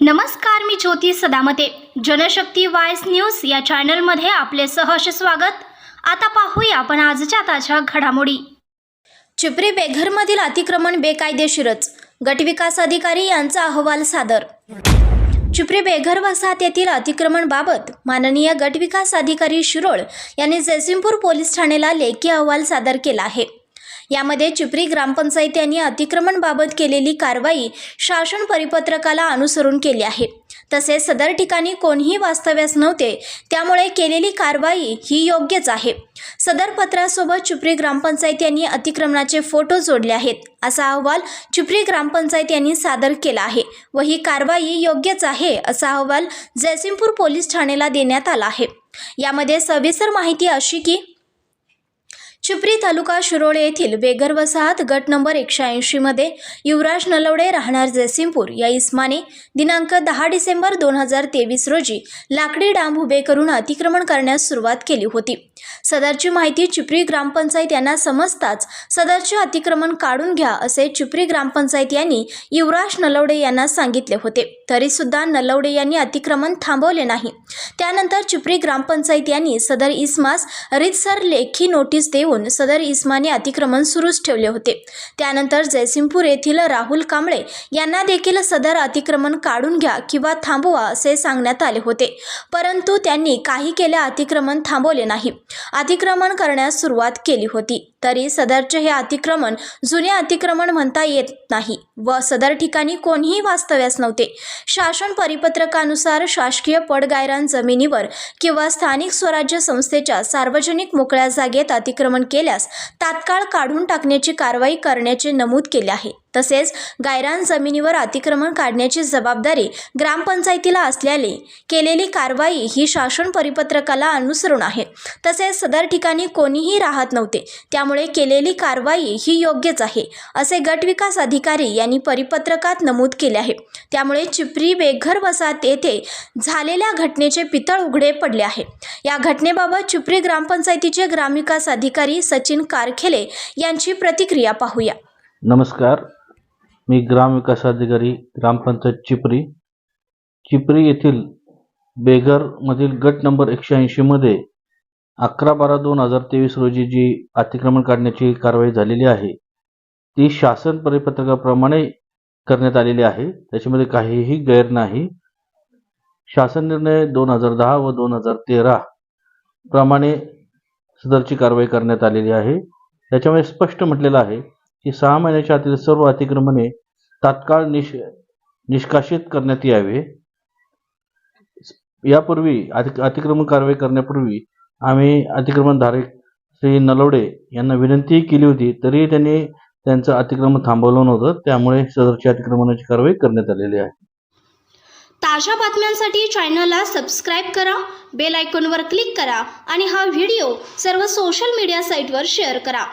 नमस्कार मी ज्योती सदामते. जनशक्ती वायस न्यूज या चॅनलमध्ये आपले सहर्ष स्वागत. आता पाहूया आपण आजच्या ताज्या घडामोडी. चिपरी बेघरमधील अतिक्रमण बेकायदेशीरच गटविकास अधिकारी यांचा अहवाल सादर. चिपरी बेघर वसाहत येथील अतिक्रमणबाबत माननीय गटविकास अधिकारी शिरोळ यांनी जयसिंगपूर पोलीस ठाण्याला लेखी अहवाल सादर केला आहे. यामध्ये चिपरी ग्रामपंचायत यांनी अतिक्रमणबाबत केलेली कारवाई शासन परिपत्रकाला अनुसरून केली आहे. तसेच सदर ठिकाणी कोणीही वास्तव्यास नव्हते त्यामुळे केलेली कारवाई ही योग्यच आहे. सदर पत्रासोबत चिपरी ग्रामपंचायत यांनी अतिक्रमणाचे फोटो जोडले आहेत असा अहवाल चिपरी ग्रामपंचायत यांनी सादर केला आहे व ही कारवाई योग्यच आहे असा अहवाल जयसिंगपूर पोलीस ठाण्याला देण्यात आला आहे. यामध्ये सविस्तर माहिती अशी की चिपरी तालुका शिरोळे येथील बेघर वसाहत गट नंबर एकशे ऐंशीमध्ये युवराज नलवडे राहणार जयसिंगपूर या इस्माने दिनांक दहा डिसेंबर दोन हजार तेवीस रोजी लाकडी डांब उभे करून अतिक्रमण करण्यास सुरुवात केली होती. सदरची माहिती चिपरी ग्रामपंचायत यांना समजताच सदरचे अतिक्रमण काढून घ्या असे चिपरी ग्रामपंचायत यांनी युवराज नलवडे यांना सांगितले होते. तरीसुद्धा नलवडे यांनी अतिक्रमण थांबवले नाही. त्यानंतर चिपरी ग्रामपंचायत यांनी सदर इस्मास रितसर लेखी नोटीस देऊन सदर इस्माने अतिक्रमण सुरूच ठेवले होते. त्यानंतर जयसिंगपूर येथील राहुल कांबळे यांना देखील सदर अतिक्रमण काढून घ्या किंवा थांबवा असे सांगण्यात आले होते. परंतु त्यांनी काही केल्या अतिक्रमण थांबवले नाही. अतिक्रमण करण्यास सुरुवात केली होती. तरी सदरचे हे अतिक्रमण जुने अतिक्रमण म्हणता येत नाही व सदर ठिकाणी कोणीही वास्तव्यास नव्हते. शासन परिपत्रकानुसार शासकीय पडगायरान जमिनीवर किंवा स्थानिक स्वराज्य संस्थेच्या सार्वजनिक मोकळ्या जागेत अतिक्रमण केल्यास तात्काळ काढून टाकण्याची कारवाई करण्याचे नमूद केले आहे. तसेच गायरान जमिनीवर अतिक्रमण काढण्याची जबाबदारी ग्रामपंचायतीला असल्याने केलेली कारवाई ही शासन परिपत्रकाला अनुसरून आहे. तसेच सदर ठिकाणी कोणीही राहत नव्हते. त्यामुळे केलेली कारवाई ही योग्यच आहे असे गटविकास अधिकारी यांनी परिपत्रकात नमूद केले आहे. त्यामुळे चिपरी बेघर वसाहत येथे झालेल्या घटनेचे पितळ उघडे पडले आहे. या घटनेबाबत चिपरी ग्रामपंचायतीचे ग्रामविकास अधिकारी सचिन कारखेले यांची प्रतिक्रिया पाहूया. नमस्कार. मी ग्रामविकास अधिकारी ग्रामपंचायत चिपरी. चिपरी येथील बेघरमधील गट नंबर एकशे ऐंशीमध्ये अकरा बारा दोन हजार तेवीस रोजी जी अतिक्रमण काढण्याची कारवाई झालेली आहे ती शासन परिपत्रकाप्रमाणे करण्यात आलेली आहे. त्याच्यामध्ये काहीही गैर नाही. शासन निर्णय दोन हजार दहा व दोन हजार तेरा प्रमाणे सदरची कारवाई करण्यात आलेली आहे. त्याच्यामध्ये स्पष्ट म्हटलेलं आहे ही सहा महिन्याच्या आतील सर्व अतिक्रमणे तात्काळ निष निष्कासित करण्यात यावे. यापूर्वी अति अतिक्रमण कारवाई करण्यापूर्वी आम्ही अतिक्रमणधारक श्री नलवडे यांना विनंतीही केली होती तरीही त्यांनी त्यांचं अतिक्रमण थांबवलं नव्हतं. त्यामुळे सदरची अतिक्रमणाची कारवाई करण्यात आलेली आहे. ताज्या बातम्यांसाठी चॅनलला सबस्क्राईब करा बेल आयकॉनवर क्लिक करा आणि हा व्हिडिओ सर्व सोशल मीडिया साईटवर शेअर करा.